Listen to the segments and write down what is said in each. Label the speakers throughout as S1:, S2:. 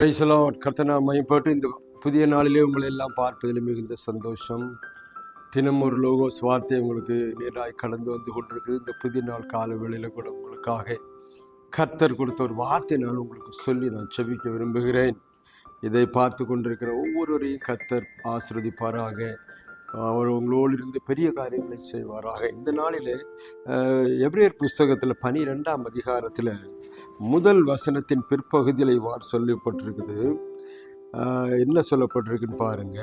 S1: பேசலாம் கர்த்தனா மையப்பட்டு இந்த புதிய நாளிலே உங்களை எல்லாம் பார்ப்பதில் மிகுந்த சந்தோஷம். தினம் ஒரு லோகோ வார்த்தை உங்களுக்கு நேராய் கடந்து வந்து கொண்டிருக்குது. இந்த புதிய நாள் கால வேளையில் கூட உங்களுக்காக கர்த்தர் கொடுத்த ஒரு வார்த்தை நான் உங்களுக்கு சொல்லி நான் செபிக்க விரும்புகிறேன். இதை பார்த்து கொண்டிருக்கிற ஒவ்வொருவரையும் கர்த்தர் ஆசிர்வதிப்பாராக. அவர் உங்களோடு இருந்து பெரிய காரியங்களை செய்வாராக. இந்த நாளிலே அஹ், புஸ்தகத்தில் பனிரெண்டாம் அதிகாரத்தில் முதல் வசனத்தின் பிற்பகுதியில் இவ்வாறு சொல்லப்பட்டிருக்குது. என்ன சொல்லப்பட்டிருக்குன்னு பாருங்க.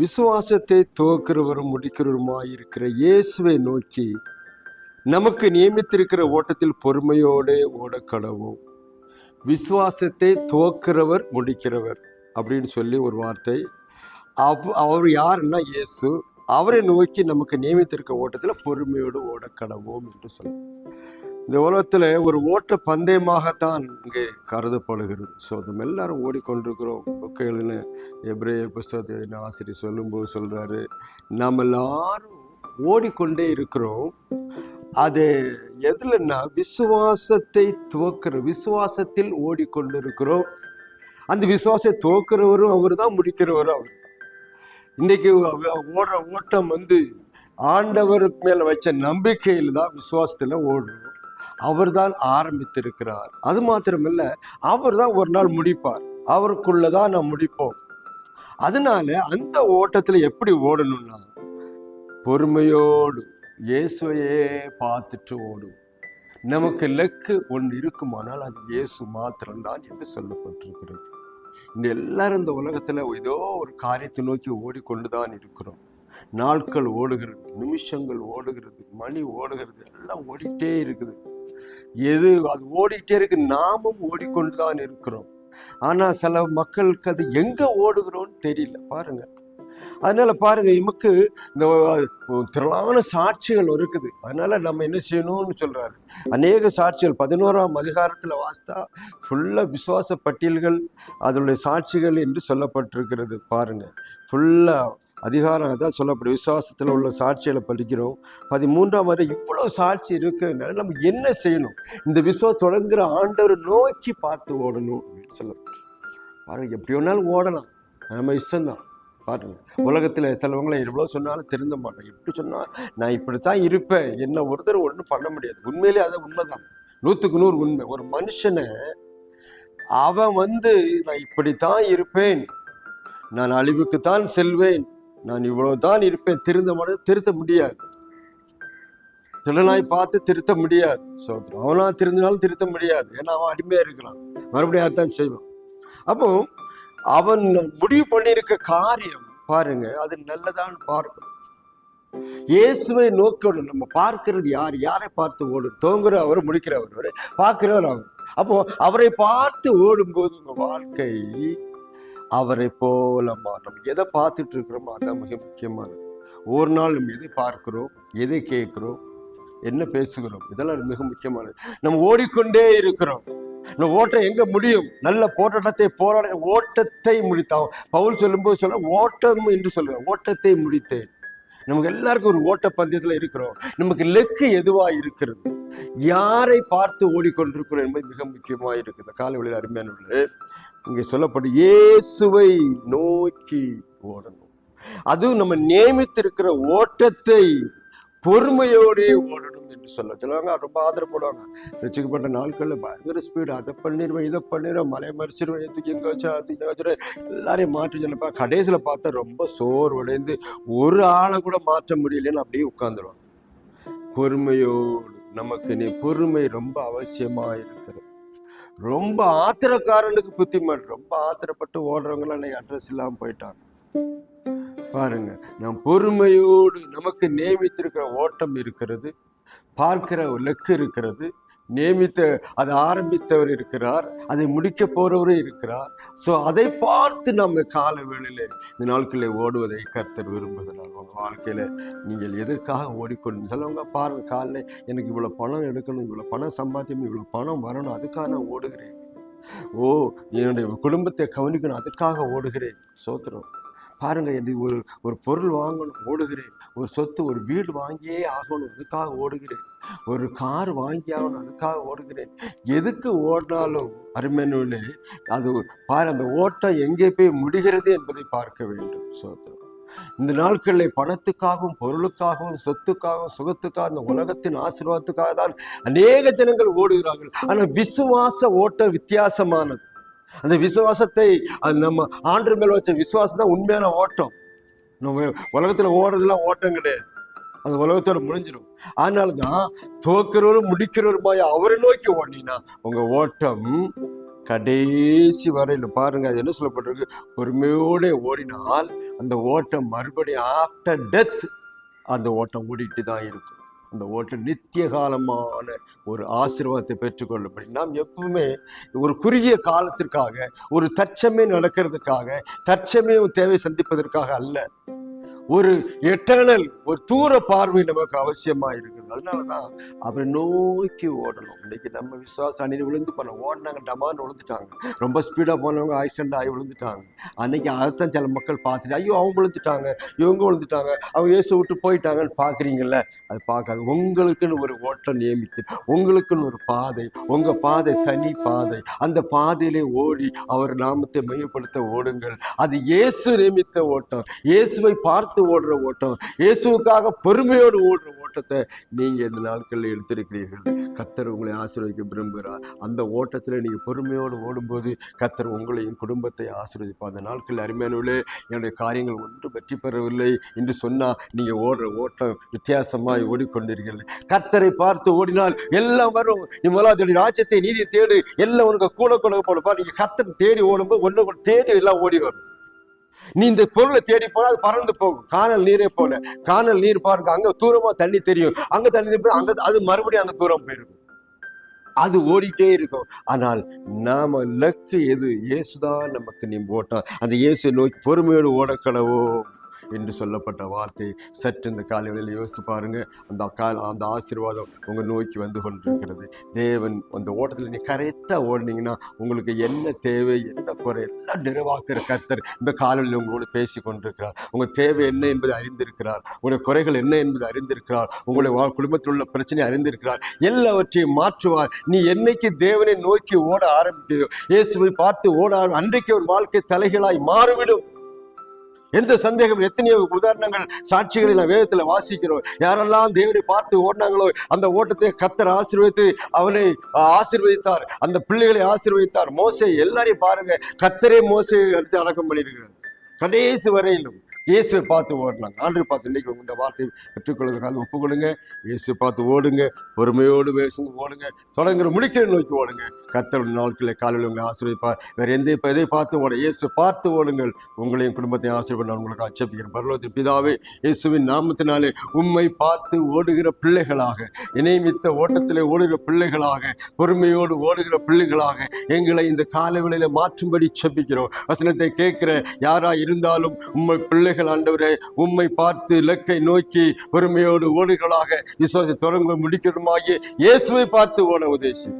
S1: விசுவாசத்தை துவக்கிறவரும் முடிக்கிறவருமாயிருக்கிற இயேசுவை நோக்கி நமக்கு நியமித்திருக்கிற ஓட்டத்தில் பொறுமையோடு கடவும் விசுவாசத்தை துவக்கிறவர் முடிக்கிறவர் அப்படின்னு சொல்லி ஒரு வார்த்தை. அவ் அவர் யாருன்னா இயேசு. அவரை நோக்கி நமக்கு நியமித்திருக்க ஓட்டத்தில் பொறுமையோடு ஓடக்கடவோம் என்று சொல்ல. இந்த உலகத்தில் ஒரு ஓட்ட பந்தயமாகத்தான் இங்கே கருதப்படுகிறது. ஸோ நம்ம எல்லாரும் ஓடிக்கொண்டிருக்கிறோம். புக்கை எழுதின எப்ரேய புஸ்தகத்தை ஆசிரியர் சொல்லும்போது சொல்கிறாரு நாம் எல்லாரும் ஓடிக்கொண்டே இருக்கிறோம். அது எதுலன்னா விசுவாசத்தை துவக்கிற விசுவாசத்தில் ஓடிக்கொண்டிருக்கிறோம். அந்த விசுவாசத்தை துவக்கிறவரும் அவர் தான் முடிக்கிறவரும் அவர். இன்னைக்கு ஓடுற ஓட்டம் வந்து ஆண்டவருக்கு மேலே வச்ச நம்பிக்கையில் தான் விசுவாசத்தில் ஓடுறோம். அவர்தான் ஆரம்பித்திருக்கிறார். அது மாத்திரமில்ல அவர் தான் ஒரு நாள் முடிப்பார். அவருக்குள்ள தான் நாம் முடிப்போம். அதனால அந்த ஓட்டத்தில் எப்படி ஓடணும்னா பொறுமையோடு இயேசுவையே பார்த்துட்டு ஓடும். நமக்கு லெக்கு ஒன்று இருக்குமானால் அது இயேசு மாத்திரம்தான் என்று சொல்லப்பட்டிருக்கிறது. இந்த எல்லாரும் இந்த உலகத்துல ஏதோ ஒரு காரியத்தை நோக்கி ஓடிக்கொண்டுதான் இருக்கிறோம். நாட்கள் ஓடுகிறது நிமிஷங்கள் ஓடுகிறது மணி ஓடுகிறது எல்லாம் ஓடிட்டே இருக்குது. எது அது ஓடிட்டே இருக்கு. நாமும் ஓடிக்கொண்டுதான் இருக்கிறோம். ஆனா சில மக்களுக்கு அது எங்க ஓடுகிறோன்னு தெரியல. பாருங்க. அதனால பாருங்க இமக்கு இந்த திரளான சாட்சிகள் இருக்குது. அதனால நம்ம என்ன செய்யணும்னு சொல்றாரு. அநேக சாட்சிகள் பதினோராம் அதிகாரத்தில் வாஸ்தா ஃபுல்லா விசுவாச பட்டியல்கள் அதனுடைய சாட்சிகள் என்று சொல்லப்பட்டிருக்கிறது. பாருங்க. ஃபுல்லா அதிகாரம் அதான் சொல்லப்படும். விசுவாசத்தில் உள்ள சாட்சிகளை படிக்கிறோம். பதிமூன்றாம் வரை இவ்வளோ சாட்சி இருக்கிறதுனால நம்ம என்ன செய்யணும்? இந்த விசுவாசம் தொடங்குற ஆண்டவர் நோக்கி பார்த்து ஓடணும் அப்படின்னு சொல்லப்படும் பாருங்கள் எப்படி வேணாலும் ஓடலாம். நம்ம இஷ்டம்தான். பாருங்க உலகத்தில் சிலவங்களை எவ்வளோ சொன்னாலும் திருந்த மாட்டோம். எப்படி சொன்னால் நான் இப்படி தான் இருப்பேன். என்ன ஒருத்தர் ஒன்றும் பண்ண முடியாது. உண்மையிலே அது உண்மைதான். நூற்றுக்கு நூறு உண்மை. ஒரு மனுஷனை அவன் வந்து நான் இப்படித்தான் இருப்பேன். நான் அழிவுக்குத்தான் செல்வேன். நான் இவ்வளவுதான் இருப்பேன். திருந்த மன திருத்த முடியாது. திருநாய் பார்த்து திருத்த முடியாது. சோதரம் அவனா திருந்தினாலும் திருத்த முடியாது. ஏன்னா அவன் அடிமையா இருக்கிறான். மறுபடியும் அதான் செய்வான். அப்போ அவன் முடிவு பண்ணியிருக்க காரியம் பாருங்க அது நல்லதான்னு பார்க்கணும். இயேசுவை நோக்கணும் நம்ம பார்க்கிறது யார்? யாரை பார்த்து ஓடும்? தோங்குற அவர் முடிக்கிறவர். பார்க்கிறவர் அவர் அப்போ அவரை பார்த்து ஓடும்போது உங்க வாழ்க்கை அவரை போல மாறும் எதை பார்த்துட்டு இருக்கிறோமோ அதான் மிக முக்கியமானது. ஒரு நாள் நம்ம எதை பார்க்கிறோம் எதை கேட்குறோம் என்ன பேசுகிறோம் இதெல்லாம் மிக முக்கியமானது. நம்ம ஓடிக்கொண்டே இருக்கிறோம். நம்ம ஓட்டம் எங்க முடியும்? நல்ல போராட்டத்தை போராட ஓட்டத்தை முடித்தான் பவுல் சொல்லும்போது சொல்ல ஓட்டம் என்று சொல்லுவேன் ஓட்டத்தை முடித்தேன். நமக்கு எல்லாருக்கும் ஒரு ஓட்ட பந்தயத்துல இருக்கிறோம். நமக்கு லெக்கு எதுவா இருக்கிறது? யாரை பார்த்து ஓடிக்கொண்டிருக்கிறோம் என்பது மிக முக்கியமா இருக்குது. காலை வழியில் அருமையானவர்களே இங்கே சொல்லப்படும் இயேசுவை நோக்கி ஓடணும். அதுவும் நம்ம நியமித்திருக்கிற ஓட்டத்தை பொறுமையோடே ஓடணும் என்று சொல்ல சொல்லுவாங்க. ரொம்ப ஆதரப்படுவாங்க ரசிக்கப்பட்ட நாட்களில் பயங்கர ஸ்பீடு அதை பண்ணிடுவேன் இதை பண்ணிடுவேன் மலை மறிச்சிருவேன் எதுக்கு எங்கே வச்சா அது இதை வச்சுருவேன். எல்லாரையும் மாற்றி சொல்லப்பா. கடைசியில் பார்த்தா ரொம்ப சோர்வடைந்து ஒரு ஆளை கூட மாற்ற முடியலன்னு அப்படியே உட்காந்துருவாங்க பொறுமையோடு நமக்கு நீ பொறுமை ரொம்ப அவசியமாக இருக்கிறது. ரொம்ப ஆத்திரக்காரனுக்கு புத்திமன். ரொம்ப ஆத்திரப்பட்டு ஓடுறவங்களாம் இன்னைக்கு அட்ரஸ் இல்லாமல் போயிட்டாங்க. பாருங்க நம் பொறுமையோடு நமக்கு நியமித்திருக்கிற ஓட்டம் இருக்கிறது பார்க்கிற லக்கு இருக்கிறது நியமித்த அதை ஆரம்பித்தவர் இருக்கிறார் அதை முடிக்க போறவரும் இருக்கிறார். ஸோ அதை பார்த்து நம்ம கால வேளையில் இந்த நாட்களில் ஓடுவதை கர்த்தர் விரும்புகிறார். உங்கள் வாழ்க்கையில் நீங்கள் எதற்காக ஓடிக்கொண்டு சிலவங்க பாருங்கள் காலைல எனக்கு இவ்வளோ பணம் எடுக்கணும் இவ்வளோ பணம் சம்பாதிக்கணும் இவ்வளோ பணம் வரணும் அதுக்காக நான் ஓடுகிறேன். ஓ என்னுடைய குடும்பத்தை கவனிக்கணும் அதுக்காக ஓடுகிறேன். சோத்திரம். பாருங்கள் இது ஒரு ஒரு பொருள் வாங்கணும் ஓடுகிறேன். ஒரு சொத்து ஒரு வீடு வாங்கியே ஆகணும் அதுக்காக ஓடுகிறேன். ஒரு கார் வாங்கி ஆகணும் அதுக்காக ஓடுகிறேன். எதுக்கு ஓடினாலும் அருமையிலே அது பாரு அந்த ஓட்டம் எங்கே போய் முடிகிறது என்பதை பார்க்க வேண்டும் சோதரம் இந்த நாட்களில் பணத்துக்காகவும் பொருளுக்காகவும் சொத்துக்காகவும் சுகத்துக்காக இந்த உலகத்தின் ஆசீர்வாதத்துக்காக தான் அநேக ஜனங்கள் ஓடுகிறார்கள். ஆனால் விசுவாச ஓட்டம் வித்தியாசமானது. அந்த விசுவாசத்தை அது நம்ம ஆண்டு மேல வச்ச விசுவாசம் தான் உண்மையான ஓட்டம். நம்ம உலகத்துல ஓடுறதுலாம் ஓட்டம் கிடையாது. அந்த உலகத்தோட முடிஞ்சிடும் அதனால தான் துவக்கிறவரும் முடிக்கிறவருமாய் அவரை நோக்கி ஓடினா உங்க ஓட்டம் கடைசி வரையிலும் பாருங்க அது என்ன சொல்லப்பட்டிருக்கு? பொறுமையோட ஓடினால் அந்த ஓட்டம் மறுபடியும் ஆஃப்டர் டெத் அந்த ஓட்டம் ஓடிட்டு தான் இருக்கும். அந்த ஓட்டு நித்திய காலமான ஒரு ஆசீர்வாதத்தை பெற்றுக்கொள்ளப்படி நாம் எப்பவுமே ஒரு குறுகிய காலத்திற்காக ஒரு தற்சமே நடக்கிறதுக்காக தற்சமயம் தேவை சந்திப்பதற்காக அல்ல. ஒரு எட்டர்னல் ஒரு தூர பார்வை நமக்கு அவசியமா இருக்குது அதனாலதான் அவரை நோக்கி ஓடணும். இன்னைக்கு நம்ம விசுவாச அணியில் விழுந்து போன ஓடினாங்க டமான்னு விழுந்துட்டாங்க. ரொம்ப ஸ்பீடா போனவங்க ஆக்சிடென்ட் ஆகி விழுந்துட்டாங்க. அன்னைக்கு அதைத்தான் சில மக்கள் பார்த்துட்டு ஐயோ அவங்க விழுந்துட்டாங்க இவங்க விழுந்துட்டாங்க அவங்க இயேசு விட்டு போயிட்டாங்கன்னு பார்க்குறீங்கல்ல? அது பார்க்காது. உங்களுக்குன்னு ஒரு ஓட்டம் நியமித்து உங்களுக்குன்னு ஒரு பாதை உங்க பாதை தனி பாதை. அந்த பாதையிலே ஓடி அவர் நாமத்தை மையப்படுத்த ஓடுங்கள். அது இயேசு நியமித்த ஓட்டம். இயேசுவை பார்த்து ஓடுற ஓட்டம் இயேசுவுக்காக பொறுமையோடு ஓடுற ஓட்டத்தை நீங்க இந்த நாட்களில் எடுத்திருக்கிறீர்கள். கத்தர் உங்களை ஆசீர்வதிக்க விரும்புகிறார். அந்த ஓட்டத்தில் நீங்க பொறுமையோடு ஓடும்போது கத்தர் உங்களையும் குடும்பத்தை ஆசீர்வதிப்பார். அந்த நாட்களில் அருமையானவர்களே என்னுடைய காரியங்கள் ஒன்றும் வெற்றி பெறவில்லை என்று சொன்னா நீங்க ஓடுற ஓட்டம் வித்தியாசமாக ஓடிக்கொண்டீர்கள் கர்த்தரை பார்த்து ஓடினால் எல்லாம் வரும். நீ முதலாவது ராஜ்யத்தை நீதி தேடு. எல்லாம் உனக்கு கூட கொடுக்க போடுப்பா நீங்கள் நீங்க தேடி ஓடும்போது ஒன்று தேடி எல்லாம் ஓடி வரும். நீ இந்த பொருளை தேடி போனா அது பறந்து போகும். காணல் நீரே போல. காணல் நீர் பாருங்க அங்க தூரமா தண்ணி தெரியும். அங்க தண்ணி தெரியும் அங்க அது மறுபடியும் அந்த தூரம் போயிருக்கும் அது ஓடிட்டே இருக்கும். ஆனால் நாம லக்கு எது? இயேசுதான் நமக்கு நீ ஓட்டம் அந்த இயேசு நோக்கி பொறுமையோடு ஓடக்கடவோ என்று சொல்லப்பட்ட வார்த்தை. சற்று இந்த காலைகளில் யோசித்து பாருங்க. அந்த கால அந்த ஆசீர்வாதம் உங்க நோக்கி வந்து கொண்டிருக்கிறது. தேவன் அந்த ஓட்டத்தில் நீ கரெக்டாக ஓடினீங்கன்னா உங்களுக்கு என்ன தேவை என்ன குறை எல்லாம் நிறைவாக்குற கர்த்தர் இந்த காலையில் உங்களோடு பேசி கொண்டிருக்கிறார். உங்க தேவை என்ன என்பதை அறிந்திருக்கிறார். உங்களுடைய குறைகள் என்ன என்பதை அறிந்திருக்கிறார். உங்களுடைய குடும்பத்தில் உள்ள பிரச்சனை அறிந்திருக்கிறார். எல்லாவற்றையும் மாற்றுவார். நீ என்னைக்கு தேவனை நோக்கி ஓட ஆரம்பிக்கையோ இயேசுவை பார்த்து ஓட அன்றைக்கு ஒரு வாழ்க்கை தலைகளாய் மாறிவிடும். எந்த சந்தேகம் எத்தனையோ உதாரணங்கள் சாட்சிகளை நான் வேதத்தில் வாசிக்கிறோம். யாரெல்லாம் தேவரை பார்த்து ஓடினாங்களோ அந்த ஓட்டத்தை கத்தர் ஆசீர்வதித்து அவனை ஆசீர்வதித்தார். அந்த பிள்ளைகளை ஆசீர்வதித்தார். மோசை எல்லாரையும் பாருங்க கத்தரே மோசை எடுத்து அடக்கம் பண்ணியிருக்கிறார். கடைசி வரையிலும் இயேசுவை பார்த்து ஓடலாம். ஆண்டு பார்த்து இன்னைக்கு இந்த வார்த்தையை பெற்றுக்கொள்வதற்காக ஒப்புக்கொடுங்க. இயேசுவை பார்த்து ஓடுங்க. பொறுமையோடு பேசுங்க ஓடுங்க. தொடங்குற முடிக்கிற நோக்கி ஓடுங்க. கத்தர் நாட்களில் காலையில் உங்களை ஆசீர்வதிப்பார். வேறு எந்த இப்போ எதை பார்த்து ஓட இயேசு பார்த்து ஓடுங்கள். உங்களையும் குடும்பத்தையும் ஆசீர்வாதம் நான் உங்களுக்கு அச்சபிக்கிறேன் பரலோகத்தின் பிதாவே இயேசுவின் நாமத்தினாலே உம்மை பார்த்து ஓடுகிற பிள்ளைகளாக இணைமித்த ஓட்டத்திலே ஓடுகிற பிள்ளைகளாக பொறுமையோடு ஓடுகிற பிள்ளைகளாக எங்களை இந்த காலவெளியில மாற்றும்படி செபிக்கிறோம். வசனத்தை கேட்கிற யாராக இருந்தாலும் உம்மை பிள்ளைகள் ஆண்டவரே உம்மை பார்த்து இலக்கை நோக்கி பொறுமையோடு ஓடுகளாக விசுவாசத்தை தொடங்க முடிக்கணுமாகிய இயேசுவை பார்த்து ஓட உதேசி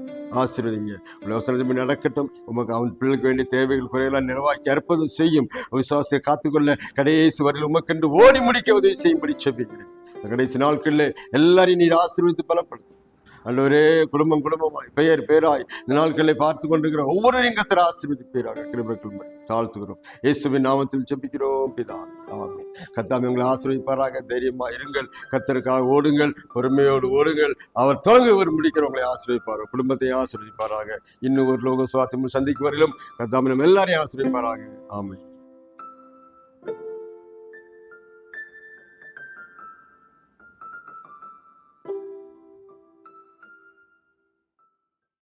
S1: ஆசீர்வதிங்க. உள்ள நடக்கட்டும். உமக்கு அவன் பிள்ளைக்கு வேண்டிய தேவைகள் குறையெல்லாம் நிறைவாக்கி அற்புதம் செய்யும். விசுவாசத்தை காத்துக்கொள்ள கடைசி வரையில் உமக்கென்று ஓடி முடிக்க உதவி செய்யும்படி செபிக்கிறேன் கடைசி நாட்களில் எல்லாரையும் நீர் ஆசீர்வதித்து பலப்படுத்தும். அல்லவரே குடும்பம் குடும்பமாய் பெயர் பேராய் இந்த நாட்களை பார்த்து கொண்டிருக்கிற ஒவ்வொரு கத்தர் ஆசிர்வதிப்பீராக கிருபர்கள் தாழ்த்துகிறோம். இயேசுவின் நாமத்தில் செப்பிக்கிறோம் பிதா ஆமென். கத்தாமி உங்களை ஆசிரியப்பாராக தைரியமாக இருங்கள். கத்தருக்காக ஓடுங்கள் பொறுமையோடு ஓடுங்கள். அவர் தொடங்க ஒரு முடிக்கிறவங்களை ஆசிரியப்பார் குடும்பத்தை ஆசிரியப்பாராக இன்னும் ஒரு லோக சுவாத்தியம் சந்திக்கும் வரையிலும் கத்தாமி நம்ம எல்லாரையும் ஆசிரியப்பாராக ஆமை